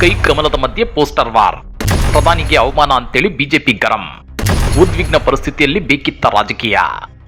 ಕೈ ಕಮಲದ ಮಧ್ಯೆ ಪೋಸ್ಟರ್ ವಾರ್. ಪ್ರಧಾನಿಗೆ ಅವಮಾನ ಅಂತೇಳಿ ಬಿಜೆಪಿ ಗರಂ. ಉದ್ವಿಗ್ನ ಪರಿಸ್ಥಿತಿಯಲ್ಲಿ ಬೇಕಿತ್ತ ರಾಜಕೀಯ.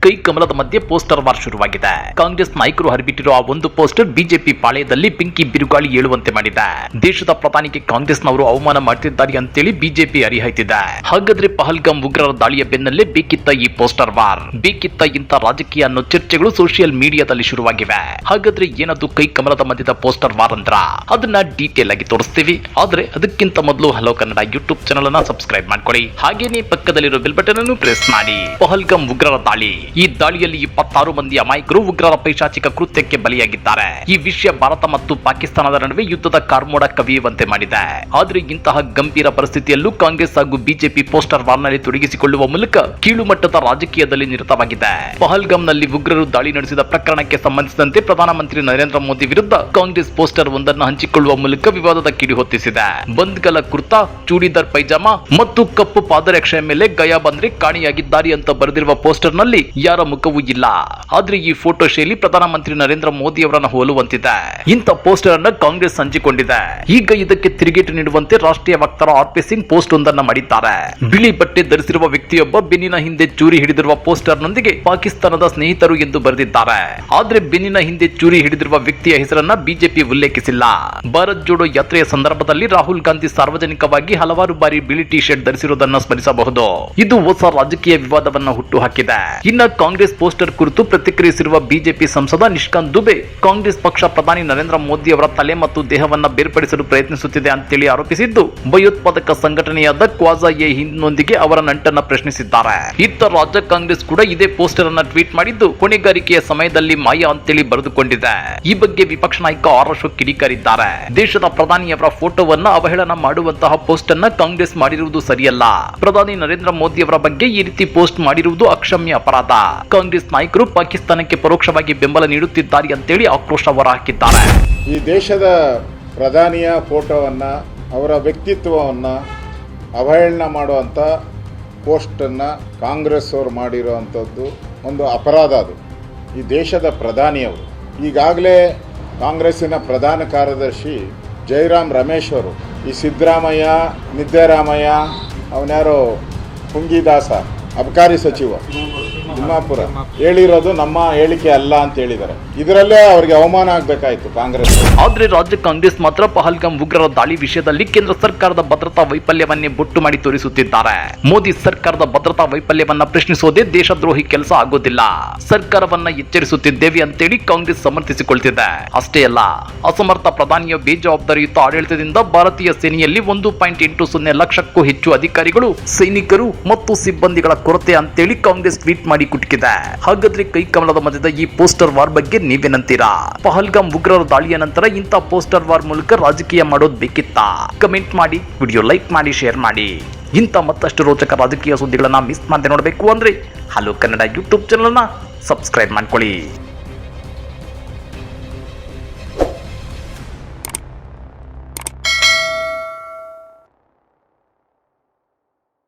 ಕೈ ಕಮಲದ ಮಧ್ಯೆ ಪೋಸ್ಟರ್ ವಾರ್ ಶುರುವಾಗಿದೆ. ಕಾಂಗ್ರೆಸ್ ನಾಯಕರು ಹರಿಬಿಟ್ಟಿರುವ ಆ ಒಂದು ಪೋಸ್ಟರ್ ಬಿಜೆಪಿ ಪಾಳೆಯದಲ್ಲಿ ಬೆಂಕಿ ಬಿರುಗಾಳಿ ಏಳುವಂತೆ ಮಾಡಿದೆ. ದೇಶದ ಪ್ರಧಾನಿಗೆ ಕಾಂಗ್ರೆಸ್ನವರು ಅವಮಾನ ಮಾಡ್ತಿದ್ದಾರೆ ಅಂತೇಳಿ ಬಿಜೆಪಿ ಹರಿಹಾಯ್ತಿದೆ. ಹಾಗಾದ್ರೆ ಪಹಲ್ಗಾಮ್ ಉಗ್ರರ ದಾಳಿಯ ಬೆನ್ನಲ್ಲೇ ಬೇಕಿತ್ತ ಈ ಪೋಸ್ಟರ್ ವಾರ್? ಬೇಕಿತ್ತ ಇಂಥ ರಾಜಕೀಯ ಅನ್ನೋ ಚರ್ಚೆಗಳು ಸೋಷಿಯಲ್ ಮೀಡಿಯಾದಲ್ಲಿ ಶುರುವಾಗಿವೆ. ಹಾಗಾದ್ರೆ ಏನದು ಕೈ ಕಮಲದ ಮಧ್ಯದ ಪೋಸ್ಟರ್ ವಾರ್ ಅಂದ್ರ? ಅದನ್ನ ಡೀಟೇಲ್ ಆಗಿ ತೋರಿಸ್ತೀವಿ. ಆದ್ರೆ ಅದಕ್ಕಿಂತ ಮೊದಲು ಹಲೋ ಕನ್ನಡ ಯೂಟ್ಯೂಬ್ ಚಾನಲ್ ಅನ್ನ ಸಬ್ಸ್ಕ್ರೈಬ್ ಮಾಡ್ಕೊಳ್ಳಿ. ಹಾಗೇನೆ ಪಕ್ಕದಲ್ಲಿರೋ ಬೆಲ್ ಬಟನ್ ಅನ್ನು ಪ್ರೆಸ್ ಮಾಡಿ. ಪಹಲ್ಗಾಮ್ ಉಗ್ರರ ದಾಳಿ. ಈ ದಾಳಿಯಲ್ಲಿ ಇಪ್ಪತ್ತಾರು ಮಂದಿ ಅಮಾಯಕರು ಉಗ್ರರ ಪೈಶಾಚಿಕ ಕೃತ್ಯಕ್ಕೆ ಬಲಿಯಾಗಿದ್ದಾರೆ. ಈ ವಿಷಯ ಭಾರತ ಮತ್ತು ಪಾಕಿಸ್ತಾನದ ನಡುವೆ ಯುದ್ಧದ ಕಾರ್ಮೋಡ ಕವಿಯುವಂತೆ ಮಾಡಿದೆ. ಆದ್ರೆ ಇಂತಹ ಗಂಭೀರ ಪರಿಸ್ಥಿತಿಯಲ್ಲೂ ಕಾಂಗ್ರೆಸ್ ಹಾಗೂ ಬಿಜೆಪಿ ಪೋಸ್ಟರ್ ವಾರ್ನಲ್ಲಿ ತೊಡಗಿಸಿಕೊಳ್ಳುವ ಮೂಲಕ ಕೀಳುಮಟ್ಟದ ರಾಜಕೀಯದಲ್ಲಿ ನಿರತವಾಗಿದೆ. ಪಹಲ್ಗಾಮ್ನಲ್ಲಿ ಉಗ್ರರು ದಾಳಿ ನಡೆಸಿದ ಪ್ರಕರಣಕ್ಕೆ ಸಂಬಂಧಿಸಿದಂತೆ ಪ್ರಧಾನಮಂತ್ರಿ ನರೇಂದ್ರ ಮೋದಿ ವಿರುದ್ಧ ಕಾಂಗ್ರೆಸ್ ಪೋಸ್ಟರ್ ಒಂದನ್ನು ಹಂಚಿಕೊಳ್ಳುವ ಮೂಲಕ ವಿವಾದದ ಕಿಡಿ ಹೊತ್ತಿಸಿದೆ. ಬಂದ್ಗಲ ಕುರ್ತಾ, ಚೂಡಿದಾರ್ ಪೈಜಾಮ ಮತ್ತು ಕಪ್ಪು ಪಾದರಕ್ಷೆಯ ಮೇಲೆ ಗಯಾ ಬಂದ್ರೆ ಕಾಣಿಯಾಗಿದ್ದಾರೆ ಅಂತ ಬರೆದಿರುವ ಪೋಸ್ಟರ್ನಲ್ಲಿ ಯಾರ ಮುಖವೂ ಇಲ್ಲ. ಆದ್ರೆ ಈ ಫೋಟೋ ಶೈಲಿ ಪ್ರಧಾನಮಂತ್ರಿ ನರೇಂದ್ರ ಮೋದಿ ಅವರನ್ನ ಹೋಲುವಂತಿದೆ. ಇಂಥ ಪೋಸ್ಟರ್ ಅನ್ನ ಕಾಂಗ್ರೆಸ್ ಹಂಚಿಕೊಂಡಿದೆ ಈಗ ಇದಕ್ಕೆ ತಿರುಗೇಟು ನೀಡುವಂತೆ ರಾಷ್ಟ್ರೀಯ ವಕ್ತಾರ ಆರ್ ಪಿ ಸಿಂಗ್ ಪೋಸ್ಟ್ ಒಂದನ್ನ ಮಾಡಿದ್ದಾರೆ. ಬಿಳಿ ಬಟ್ಟೆ ಧರಿಸಿರುವ ವ್ಯಕ್ತಿಯೊಬ್ಬ ಬೆನ್ನಿನ ಹಿಂದೆ ಚೂರಿ ಹಿಡಿದಿರುವ ಪೋಸ್ಟರ್ ನೊಂದಿಗೆ ಪಾಕಿಸ್ತಾನದ ಸ್ನೇಹಿತರು ಎಂದು ಬರೆದಿದ್ದಾರೆ. ಆದ್ರೆ ಬೆನ್ನಿನ ಹಿಂದೆ ಚೂರಿ ಹಿಡಿದಿರುವ ವ್ಯಕ್ತಿಯ ಹೆಸರನ್ನ ಬಿಜೆಪಿ ಉಲ್ಲೇಖಿಸಿಲ್ಲ. ಭಾರತ್ ಜೋಡೋ ಯಾತ್ರೆಯ ಸಂದರ್ಭದಲ್ಲಿ ರಾಹುಲ್ ಗಾಂಧಿ ಸಾರ್ವಜನಿಕವಾಗಿ ಹಲವಾರು ಬಾರಿ ಬಿಳಿ ಟಿ ಶರ್ಟ್ ಧರಿಸಿರುವುದನ್ನು ಸ್ಮರಿಸಬಹುದು. ಇದು ಹೊಸ ರಾಜಕೀಯ ವಿವಾದವನ್ನ ಹುಟ್ಟುಹಾಕಿದೆ ಇನ್ನ ಕಾಂಗ್ರೆಸ್ ಪೋಸ್ಟರ್ ಕುರಿತು ಪ್ರತಿಕ್ರಿಯಿಸಿರುವ ಬಿಜೆಪಿ ಸಂಸದ ನಿಷ್ಕಾಂತ್ ದುಬೆ, ಕಾಂಗ್ರೆಸ್ ಪಕ್ಷ ಪ್ರಧಾನಿ ನರೇಂದ್ರ ಮೋದಿ ಅವರ ತಲೆ ಮತ್ತು ದೇಹವನ್ನ ಬೇರ್ಪಡಿಸಲು ಪ್ರಯತ್ನಿಸುತ್ತಿದೆ ಅಂತೇಳಿ ಆರೋಪಿಸಿದ್ದು, ಭಯೋತ್ಪಾದಕ ಸಂಘಟನೆಯಾದ ಕ್ವಾಜಾ ಎ ಹಿಂದ್ನೊಂದಿಗೆ ಅವರ ನಂಟನ್ನ ಪ್ರಶ್ನಿಸಿದ್ದಾರೆ. ಇತ್ತ ರಾಜ್ಯ ಕಾಂಗ್ರೆಸ್ ಕೂಡ ಇದೇ ಪೋಸ್ಟರ್ ಅನ್ನ ಟ್ವೀಟ್ ಮಾಡಿದ್ದು ಹೊಣೆಗಾರಿಕೆಯ ಸಮಯದಲ್ಲಿ ಮಾಯಾ ಅಂತೇಳಿ ಬರೆದುಕೊಂಡಿದೆ. ಈ ಬಗ್ಗೆ ವಿಪಕ್ಷ ನಾಯಕ ಆರ್ ಅಶೋಕ್ ಕಿಡಿಕಾರಿದ್ದಾರೆ. ದೇಶದ ಪ್ರಧಾನಿಯವರ ಫೋಟೋವನ್ನ ಅವಹೇಳನ ಮಾಡುವಂತಹ ಪೋಸ್ಟ್ ಅನ್ನ ಕಾಂಗ್ರೆಸ್ ಮಾಡಿರುವುದು ಸರಿಯಲ್ಲ. ಪ್ರಧಾನಿ ನರೇಂದ್ರ ಮೋದಿ ಅವರ ಬಗ್ಗೆ ಈ ರೀತಿ ಪೋಸ್ಟ್ ಮಾಡಿರುವುದು ಅಕ್ಷಮ್ಯ ಅಪರಾಧ. ಕಾಂಗ್ರೆಸ್ ನಾಯಕರು ಪಾಕಿಸ್ತಾನಕ್ಕೆ ಪರೋಕ್ಷವಾಗಿ ಬೆಂಬಲ ನೀಡುತ್ತಿದ್ದಾರೆ ಅಂತೇಳಿ ಆಕ್ರೋಶ ಹೊರಹಾಕಿದ್ದಾರೆ. ಈ ದೇಶದ ಪ್ರಧಾನಿಯ ಫೋಟೋವನ್ನು, ಅವರ ವ್ಯಕ್ತಿತ್ವವನ್ನು ಅವಹೇಳನ ಮಾಡುವಂಥ ಪೋಸ್ಟನ್ನು ಕಾಂಗ್ರೆಸ್ ಅವರು ಮಾಡಿರುವಂಥದ್ದು ಒಂದು ಅಪರಾಧ ಅದು. ಈ ದೇಶದ ಪ್ರಧಾನಿಯವರು. ಈಗಾಗಲೇ ಕಾಂಗ್ರೆಸ್ಸಿನ ಪ್ರಧಾನ ಕಾರ್ಯದರ್ಶಿ ಜಯರಾಮ್ ರಮೇಶ್ ಅವರು, ಈ ಸಿದ್ದರಾಮಯ್ಯ, ನಿದ್ದರಾಮಯ್ಯ, ಅವನ್ಯಾರೋ ಪುಂಗಿದಾಸ ಅಬಕಾರಿ ಸಚಿವ ತಿಮ್ಮಾಪುರ. ಹೇಳಿರೋದು ನಮ್ಮ ಹೇಳಿಕೆ ಅಲ್ಲ ಅಂತ ಹೇಳಿದ್ದಾರೆ. ಇದರಲ್ಲೇ ಅವರಿಗೆ ಅವಮಾನ ಆಗಬೇಕಾಯಿತು ಕಾಂಗ್ರೆಸ್. ಆದ್ರೆ ರಾಜ್ಯ ಕಾಂಗ್ರೆಸ್ ಮಾತ್ರ ಪಹಲ್ಗಾಮ್ ಉಗ್ರರ ದಾಳಿ ವಿಷಯದಲ್ಲಿ ಕೇಂದ್ರ ಸರ್ಕಾರದ ಭದ್ರತಾ ವೈಫಲ್ಯವನ್ನೇ ಬೊಟ್ಟು ಮಾಡಿ ತೋರಿಸುತ್ತಿದ್ದಾರೆ. ಮೋದಿ ಸರ್ಕಾರದ ಭದ್ರತಾ ವೈಫಲ್ಯವನ್ನ ಪ್ರಶ್ನಿಸೋದೇ ದೇಶದ್ರೋಹಿ ಕೆಲಸ ಆಗೋದಿಲ್ಲ. ಸರ್ಕಾರವನ್ನ ಎಚ್ಚರಿಸುತ್ತಿದ್ದೇವೆ ಅಂತೇಳಿ ಕಾಂಗ್ರೆಸ್ ಸಮರ್ಥಿಸಿಕೊಳ್ತಿದೆ. ಅಷ್ಟೇ ಅಲ್ಲ, ಅಸಮರ್ಥ ಪ್ರಧಾನಿಯ ಬೇಜವಾಬ್ದಾರಿಯುತ ಆಡಳಿತದಿಂದ ಭಾರತೀಯ ಸೇನೆಯಲ್ಲಿ ಒಂದು ಪಾಯಿಂಟ್ ಎಂಟು ಸೊನ್ನೆ ಲಕ್ಷಕ್ಕೂ ಹೆಚ್ಚು ಅಧಿಕಾರಿಗಳು, ಸೈನಿಕರು ಮತ್ತು ಸಿಬ್ಬಂದಿಗಳ ಕೊರತೆ ಅಂತೇಳಿ ಕಾಂಗ್ರೆಸ್ ಟ್ವೀಟ್ ಮಾಡಿ ಕುಟುಕಿದೆ. ಹಾಗಾದ್ರೆ ಕೈ ಕಮಲದ ಮಧ್ಯದ ಈ ಪೋಸ್ಟರ್ ವಾರ್ ಬಗ್ಗೆ ನೀವೇನಂತೀರಾ? ಪಹಲ್ಗಾಮ್ ಉಗ್ರರ ದಾಳಿಯ ನಂತರ ಇಂಥ ಪೋಸ್ಟರ್ ವಾರ್ ಮೂಲಕ ರಾಜಕೀಯ ಮಾಡೋದು ಬೇಕಿತ್ತಾ? ಕಮೆಂಟ್ ಮಾಡಿ, ವಿಡಿಯೋ ಲೈಕ್ ಮಾಡಿ, ಶೇರ್ ಮಾಡಿ. ಇಂಥ ಮತ್ತಷ್ಟು ರೋಚಕ ರಾಜಕೀಯ ಸುದ್ದಿಗಳನ್ನ ಮಿಸ್ ಮಾಡದೆ ನೋಡಬೇಕು ಅಂದ್ರೆ ಹಲೋ ಕನ್ನಡ ಯೂಟ್ಯೂಬ್ ಚಾನಲ್ನ ಸಬ್ಸ್ಕ್ರೈಬ್ ಮಾಡ್ಕೊಳ್ಳಿ.